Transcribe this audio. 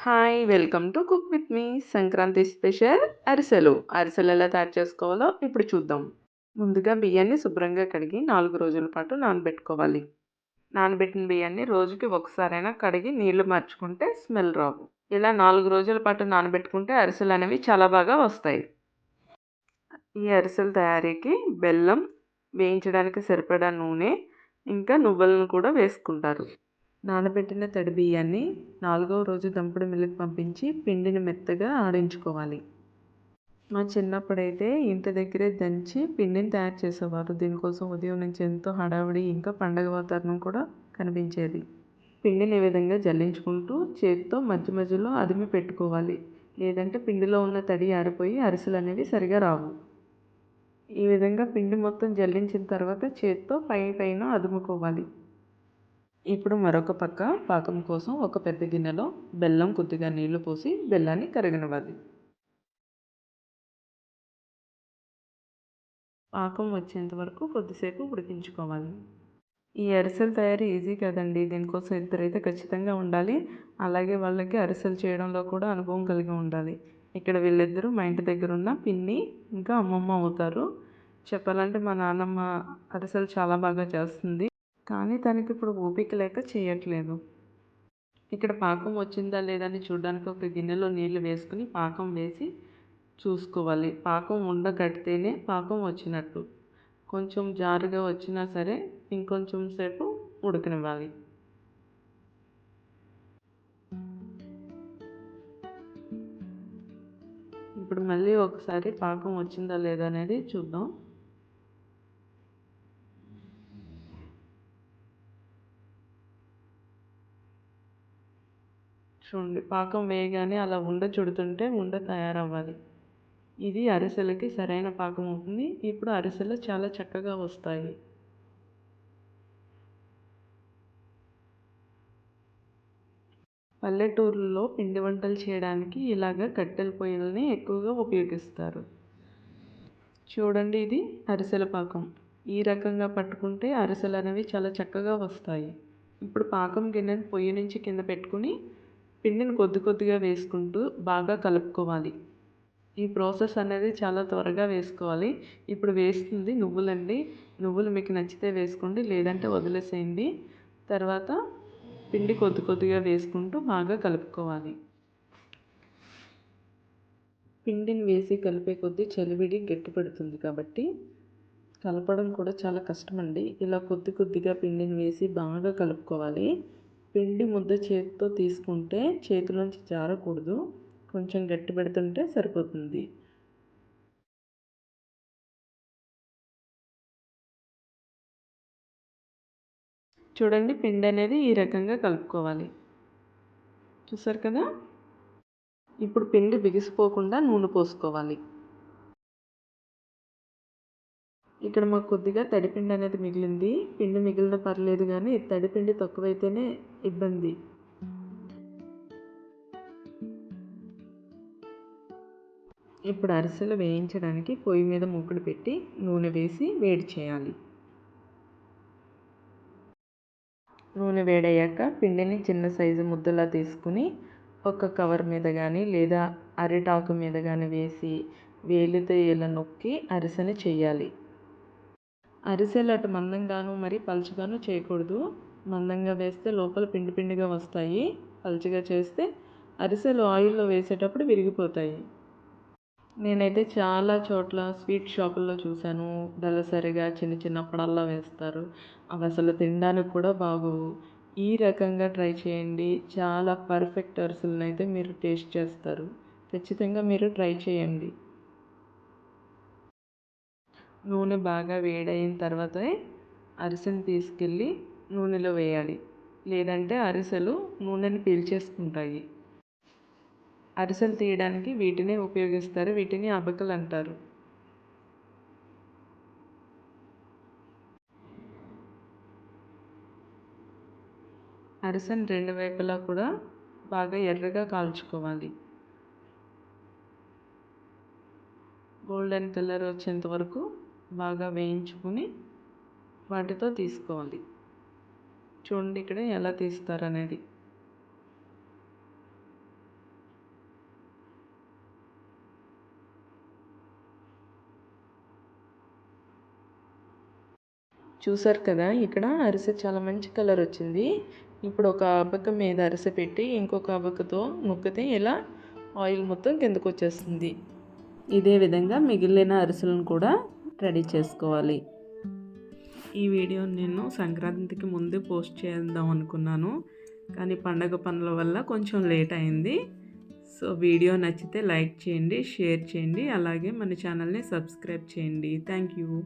Hi! Welcome to cook with me. Sankranti special అరిసెలు. అరిసెలు ఎలా తయారు చేసుకోవాలో ఇప్పుడు చూద్దాం. ముందుగా బియ్యాన్ని శుభ్రంగా కడిగి నాలుగు రోజుల పాటు నానబెట్టుకోవాలి. నానబెట్టిన బియ్యాన్ని రోజుకి ఒకసారైనా కడిగి నీళ్ళు మార్చుకుంటే స్మెల్ రావు. ఇలా నాలుగు రోజుల పాటు నానబెట్టుకుంటే అరిసెలు అనేవి చాలా బాగా వస్తాయి. ఈ అరిసెల తయారీకి బెల్లం, వేయించడానికి సరిపడా నూనె, ఇంకా నువ్వులను కూడా వేసుకుంటారు. నానబెట్టిన తడి బియ్యాన్ని నాలుగవ రోజు దంపుడు మిల్లుకి పంపించి పిండిని మెత్తగా ఆడించుకోవాలి. మా చిన్నప్పుడైతే ఇంటి దగ్గరే దంచి పిండిని తయారు చేసేవారు. దీనికోసం ఉదయం నుంచి ఎంతో హడావిడి ఇంకా పండగ వాతావరణం కూడా కనిపించేది. పిండిని ఈ విధంగా జల్లించుకుంటూ చేతితో మధ్య మధ్యలో అదిమి పెట్టుకోవాలి. లేదంటే పిండిలో ఉన్న తడి ఆరిపోయి అరిసెలు అనేవి సరిగా రావు. ఈ విధంగా పిండి మొత్తం జల్లించిన తర్వాత చేత్తో పై పైన అదుముకోవాలి. ఇప్పుడు మరొక పక్క పాకం కోసం ఒక పెద్ద గిన్నెలో బెల్లం కొద్దిగా నీళ్ళు పోసి బెల్లాన్ని కరగనివ్వాలి. పాకం వచ్చేంత వరకు కొద్దిసేపు ఉడికించుకోవాలి. ఈ అరిసెలు తయారీ ఈజీ కదండి. దీనికోసం ఇద్దరైతే ఖచ్చితంగా ఉండాలి. అలాగే వాళ్ళకి అరిసెలు చేయడంలో కూడా అనుభవం కలిగి ఉండాలి. ఇక్కడ వీళ్ళిద్దరూ మా ఇంటి దగ్గర ఉన్న పిన్ని ఇంకా అమ్మమ్మ అవుతారు. చెప్పాలంటే మా నాన్నమ్మ అరిసెలు చాలా బాగా చేస్తుంది. కానీ తనకి ఇప్పుడు ఓపిక లేక చేయట్లేదు. ఇక్కడ పాకం వచ్చిందా లేదా అని చూడడానికి ఒక గిన్నెలో నీళ్ళు వేసుకుని పాకం వేసి చూసుకోవాలి. పాకం ఉండగడితేనే పాకం వచ్చినట్టు. కొంచెం జారుగా వచ్చినా సరే ఇంకొంచెం సేపు ఉడకనివ్వాలి. ఇప్పుడు మళ్ళీ ఒకసారి పాకం వచ్చిందా లేదా అనేది చూద్దాం. చూడండి పాకం వేయగానే అలా ఉండ చుడుతుంటే ఉండ తయారవ్వాలి. ఇది అరిసెలకి సరైన పాకం అవుతుంది. ఇప్పుడు అరిసెలు చాలా చక్కగా వస్తాయి. పల్లెటూరులో పిండి వంటలు చేయడానికి ఇలాగ కట్టెల పొయ్యిలని ఎక్కువగా ఉపయోగిస్తారు. చూడండి ఇది అరిసెల పాకం. ఈ రకంగా పట్టుకుంటే అరిసెలు అనేవి చాలా చక్కగా వస్తాయి. ఇప్పుడు పాకం గిన్నెను పొయ్యి నుంచి కింద పెట్టుకుని పిండిని కొద్ది కొద్దిగా వేసుకుంటూ బాగా కలుపుకోవాలి. ఈ ప్రాసెస్ అనేది చాలా త్వరగా వేసుకోవాలి. ఇప్పుడు వేస్తుంది నువ్వులండి. నువ్వులు మీకు నచ్చితే వేసుకోండి లేదంటే వదిలేసేయండి. తర్వాత పిండి కొద్ది కొద్దిగా వేసుకుంటూ బాగా కలుపుకోవాలి. పిండిని వేసి కలిపే కొద్దీ చలివిడి గట్టిపడుతుంది కాబట్టి కలపడం కూడా చాలా కష్టమండి. ఇలా కొద్ది కొద్దిగా పిండిని వేసి బాగా కలుపుకోవాలి. పిండి ముద్ద చేతితో తీసుకుంటే చేతిలోంచి జారకూడదు. కొంచెం గట్టి పెడుతుంటే సరిపోతుంది. చూడండి పిండి అనేది ఈ రకంగా కలుపుకోవాలి. చూసారు కదా! ఇప్పుడు పిండి బిగిసిపోకుండా నూనె పోసుకోవాలి. ఇక్కడ మాకు కొద్దిగా తడిపిండి అనేది మిగిలింది. పిండి మిగిలిన పర్లేదు కానీ తడిపిండి తక్కువైతేనే ఇబ్బంది. ఇప్పుడు అరిసెలు వేయించడానికి పొయ్యి మీద మూకుడు పెట్టి నూనె వేసి వేడి చేయాలి. నూనె వేడయ్యాక పిండిని చిన్న సైజు ముద్దలా తీసుకుని ఒక కవర్ మీద కానీ లేదా అరిటాకు మీద కానీ వేసి వేలితో ఇలా నొక్కి అరిసెని చేయాలి. అరిసెలు అటు మందంగాను మరి పలుచగాను చేయకూడదు. మందంగా వేస్తే లోపల పిండి పిండిగా వస్తాయి. పలుచగా చేస్తే అరిసెలు ఆయిల్లో వేసేటప్పుడు విరిగిపోతాయి. నేనైతే చాలా చోట్ల స్వీట్ షాపుల్లో చూశాను. దళసరిగా చిన్న చిన్న అప్పడాల్లా వేస్తారు. అవి అసలు తినడానికి కూడా బాగోవు. ఈ రకంగా ట్రై చేయండి. చాలా పర్ఫెక్ట్ అరిసెలను అయితే మీరు టేస్ట్ చేస్తారు. ఖచ్చితంగా మీరు ట్రై చేయండి. నూనె బాగా వేడయిన తర్వాతే అరిసెను తీసుకెళ్ళి నూనెలో వేయాలి. లేదంటే అరిసెలు నూనెని పీల్చేసుకుంటాయి. అరిసెలు తీయడానికి వీటినే ఉపయోగిస్తారు. వీటిని అబకలు అంటారు. అరిసెను రెండు వైపులా కూడా బాగా ఎర్రగా కాల్చుకోవాలి. గోల్డెన్ కలర్ వచ్చేంత వరకు బాగా వేయించుకుని వాటితో తీసుకోవాలి. చూడండి ఇక్కడ ఎలా తీస్తారు అనేది చూసారు కదా ఇక్కడ అరిసె చాలా మంచి కలర్ వచ్చింది. ఇప్పుడు ఒక అబ్బక మీద అరిసె పెట్టి ఇంకొక అబ్బకతో నొక్కితే ఇలా ఆయిల్ మొత్తం కిందకు వచ్చేస్తుంది. ఇదే విధంగా మిగిలిన అరిసెలను కూడా రెడీ చేసుకోవాలి. ఈ వీడియో నేను సంక్రాంతికి ముందు పోస్ట్ చేద్దాం అనుకున్నాను. కానీ పండగ పనుల వల్ల కొంచెం లేట్ అయింది. సో వీడియో నచ్చితే లైక్ చేయండి షేర్ చేయండి. అలాగే మన ఛానల్ని సబ్స్క్రైబ్ చేయండి. Thank you.